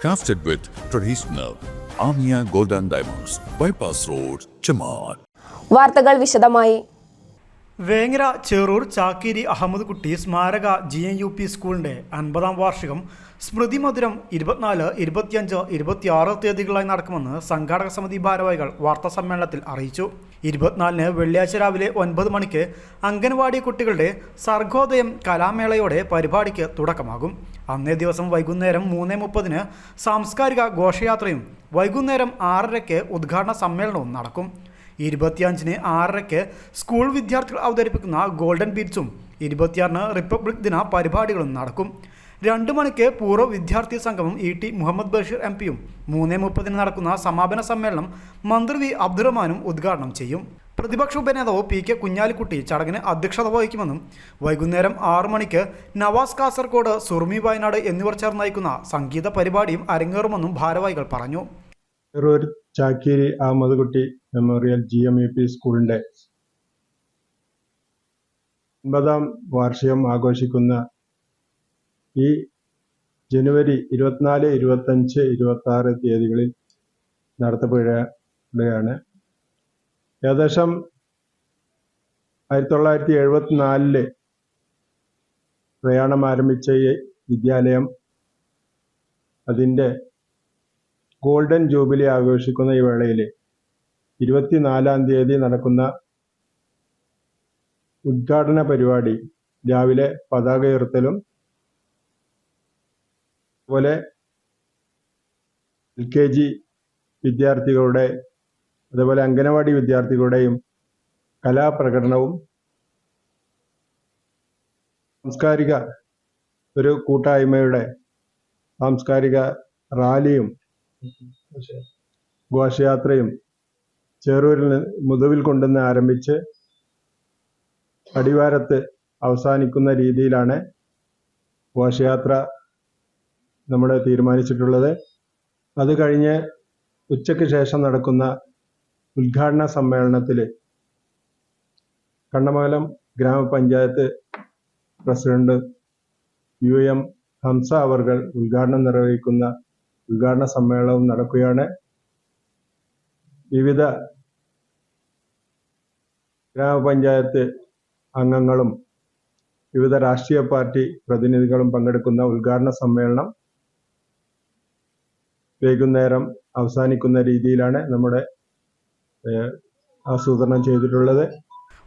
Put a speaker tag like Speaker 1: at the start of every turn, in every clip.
Speaker 1: Crafted with traditional Amia Golden Diamonds, Bypass Road, Chaman.
Speaker 2: വാർത്തകൾ വിശദമായി
Speaker 3: വേങ്ങര ചെറൂർ ചാക്കേരി അഹമ്മദ് കുട്ടി സ്മാരക ജി എൻ യു പി സ്കൂളിന്റെ അൻപതാം വാർഷികം സ്മൃതി മധുരം ഇരുപത്തിനാല് ഇരുപത്തിയഞ്ച് ഇരുപത്തിയാറ് തീയതികളായി നടക്കുമെന്ന് സംഘാടക സമിതി ഭാരവാഹികൾ വാർത്താ സമ്മേളനത്തിൽ അറിയിച്ചു. ഇരുപത്തിനാലിന് വെള്ളിയാഴ്ച രാവിലെ ഒൻപത് മണിക്ക് അംഗൻവാടി കുട്ടികളുടെ സർഗോദയം കലാമേളയോടെ പരിപാടിക്ക് തുടക്കമാകും. അന്നേ ദിവസം വൈകുന്നേരം മൂന്ന് മുപ്പതിന് സാംസ്കാരിക ഘോഷയാത്രയും വൈകുന്നേരം ആറരയ്ക്ക് ഉദ്ഘാടന സമ്മേളനവും നടക്കും. ഇരുപത്തിയഞ്ചിന് ആറരയ്ക്ക് സ്കൂൾ വിദ്യാർത്ഥികൾ അവതരിപ്പിക്കുന്ന ഗോൾഡൻ ബീറ്റ്സും ഇരുപത്തിയാറിന് റിപ്പബ്ലിക് ദിന പരിപാടികളും നടക്കും. രണ്ട് മണിക്ക് പൂർവ വിദ്യാർത്ഥി സംഗമം E T Muhammad Basheer M പിയും മൂന്ന് മുപ്പതിന് നടക്കുന്ന സമാപന സമ്മേളനം മന്ത്രി വി അബ്ദുറഹ്മാനും ഉദ്ഘാടനം ചെയ്യും. പ്രതിപക്ഷ ഉപനേതാവ് പി കെ കുഞ്ഞാലിക്കുട്ടി ചടങ്ങിന് അധ്യക്ഷത വഹിക്കുമെന്നും വൈകുന്നേരം ആറു മണിക്ക് നവാസ് കാസർകോട് സുർമി വയനാട് എന്നിവർ ചേർന്ന് നയിക്കുന്ന സംഗീത പരിപാടിയും അരങ്ങേറുമെന്നും ഭാരവാഹികൾ പറഞ്ഞു.
Speaker 4: Cherur Chakkeri Ahammed Kutty memorial G M U P സ്കൂളിന്റെ ഒൻപതാം വാർഷികം ആഘോഷിക്കുന്ന ഈ ജനുവരി ഇരുപത്തിനാല് ഇരുപത്തഞ്ച് ഇരുപത്തി ആറ് തീയതികളിൽ നടത്തപ്പെടുകയാണ്. ഏകദേശം ആയിരത്തി തൊള്ളായിരത്തി എഴുപത്തിനാലിൽ പ്രയാണം ആരംഭിച്ച ഈ വിദ്യാലയം അതിന്റെ ഗോൾഡൻ ജൂബിലി ആഘോഷിക്കുന്ന ഈ വേളയിൽ ഇരുപത്തിനാലാം തീയതി നടക്കുന്ന ഉദ്ഘാടന പരിപാടി രാവിലെ പതാക ഉയർത്തലും അതുപോലെ എൽ കെ ജി വിദ്യാർത്ഥികളുടെ അതുപോലെ അംഗനവാടി വിദ്യാർത്ഥികളുടെയും കലാപ്രകടനവും സാംസ്കാരിക ഒരു കൂട്ടായ്മയുടെ സാംസ്കാരിക റാലിയും ഘോഷയാത്രയും ചേറൂരിൽ മുതുവിൽ കൊണ്ടുവന്ന് ആരംഭിച്ച് അടിവാരത്ത് അവസാനിക്കുന്ന രീതിയിലാണ് ഘോഷയാത്ര നമ്മൾ തീരുമാനിച്ചിട്ടുള്ളത്. അത് കഴിഞ്ഞ് ഉച്ചയ്ക്ക് ശേഷം നടക്കുന്ന ഉദ്ഘാടന സമ്മേളനത്തിൽ കണ്ണമംഗലം ഗ്രാമപഞ്ചായത്ത് പ്രസിഡന്റ് യു എം ഹംസ അവർകൾ ഉദ്ഘാടനം നിർവഹിക്കുന്ന ഉദ്ഘാടന സമ്മേളനവും നടക്കുകയാണ്. വിവിധ ഗ്രാമപഞ്ചായത്ത് അംഗങ്ങളും വിവിധ രാഷ്ട്രീയ പാർട്ടി പ്രതിനിധികളും പങ്കെടുക്കുന്ന ഉദ്ഘാടന സമ്മേളനം വൈകുന്നേരം അവസാനിക്കുന്ന രീതിയിലാണ് നമ്മുടെ ആസൂത്രണം ചെയ്തിട്ടുള്ളത്.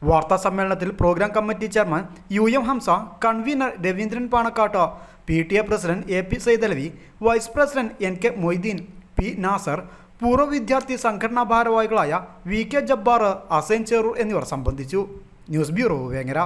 Speaker 3: വാർത്താ സമ്മേളനത്തിൽ programme committee chairman U M Hamza convener Raveendran Panakkat P T A president A P Saithalavi vice president N K Moideen P Nasar പൂർവ വിദ്യാർത്ഥി സംഘടനാ ഭാരവാഹികളായ V K Jabbar assign Cherur എന്നിവർ സംബന്ധിച്ചു. News bureau Vengara.